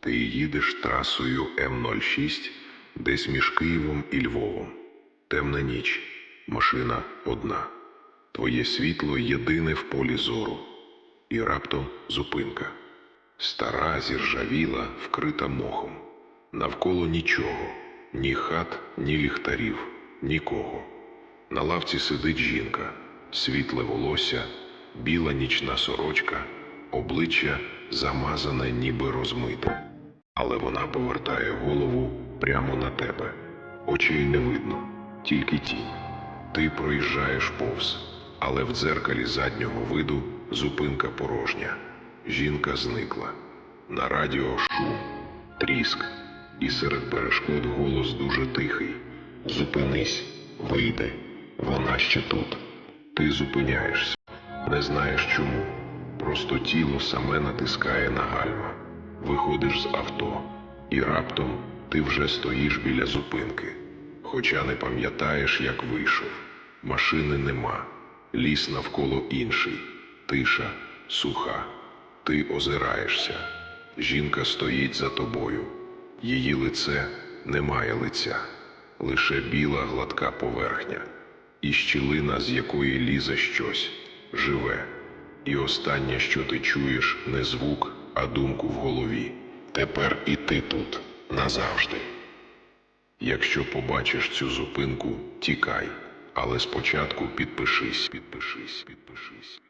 Ти їдеш трасою М06 десь між Києвом і Львовом. Темна ніч, машина одна. Твоє світло єдине в полі зору. І раптом зупинка. Стара зіржавіла, вкрита мохом. Навколо нічого, ні хат, ні ліхтарів, нікого. На лавці сидить жінка, світле волосся, біла нічна сорочка, обличчя замазане, ніби розмите. Але вона повертає голову прямо на тебе. Очей не видно, тільки тінь. Ти проїжджаєш повз, але в дзеркалі заднього виду зупинка порожня. Жінка зникла. На радіо шум, тріск, і серед перешкод голос дуже тихий. Зупинись, вийди, вона ще тут. Ти зупиняєшся, не знаєш чому. Просто тіло саме натискає на гальма. Виходиш з авто, і раптом ти вже стоїш біля зупинки. Хоча не пам'ятаєш, як вийшов. Машини нема, ліс навколо інший, тиша, суха. Ти озираєшся. Жінка стоїть за тобою. Її лице немає лиця, лише біла гладка поверхня, і щілина, з якої лізе щось, живе. І останнє, що ти чуєш, не звук, а думку в голові. Тепер і ти тут назавжди. Якщо побачиш цю зупинку, тікай, але спочатку підпишись, підпишись, підпишись.